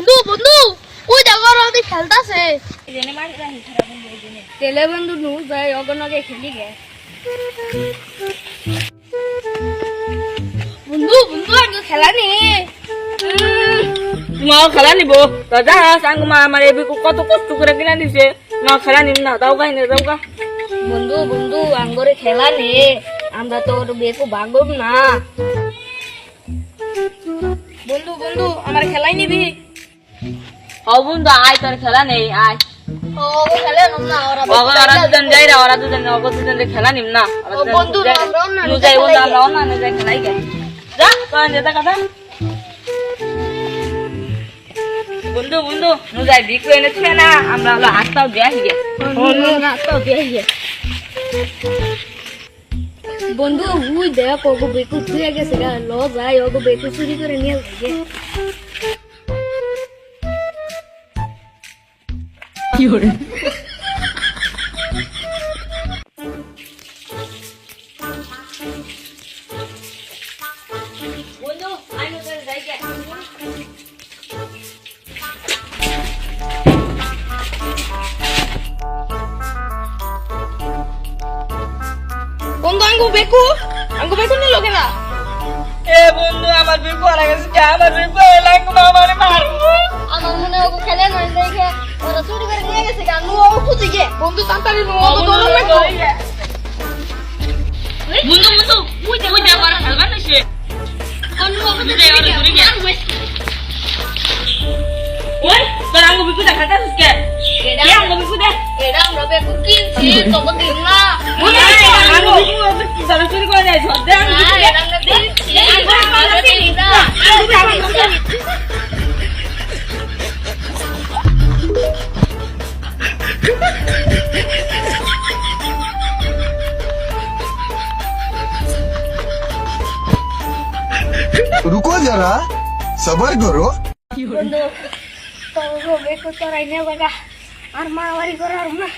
বন্ধু বন্ধু ওই দেখো ওদের খেলতাছে জেনে মারি রাখি খারাপ বন্ধু জেনে তেলে বন্ধু নু যাই অগনগে খেলি গে। বন্ধু বন্ধু আগে খেলা নি তোমার খেলা নিব। দাদা সাঙ্গ মা আমার এবি কত কষ্ট করে কিনা দিছে। তোমার খেলা নিব না দাও গাই না দাও গা। বন্ধু বন্ধু আঙ্গরে খেলা নে আমরা তো ওর বেকু ভাগব না। বন্ধু বন্ধু আমার খেলাই নিবি। বন্ধু আয় তোর খেলা নেই আয়। খেলে না। বন্ধু, বন্ধু খেলাই আমরা বন্ধু বন্ধু নু যাই বিকু এনে না আমরা হলো হাতটাও দেয়া হিগে বন্ধু উই দেখ ওগো বেকু ছুঁয়ে গেছে ল যাই ওগো বেকু চুরি করে নিয়ে বন্ধু আঙ্গু বেকু? আঙ্গু বেকু নিল কেনা এ বন্ধু আমার বিকু আর গেছে। আমার বিকু? খুঁজি গে বন্ধু তাড়াতাড়ি নু ওগো বন্ধু দৌড় লাগবে বন্ধু বন্ধু মুই দে মুই দে আমার খেলবা না সে বন্ধু ওগো মুই দে আর ঘুরে গে ওই তোর আঙ্গু বিকু দেখা যাচ্ছে কে এটা কে আঙ্গু বিকু দে এটা আমরা বেকু কিনছি তবে দিন না মুই আঙ্গু বিকু কি সারা চুরি করে নেয় রুকো যারা সবার করো বন্ধু তো হবে তো রাইনা বাগা আর মারামারি করার না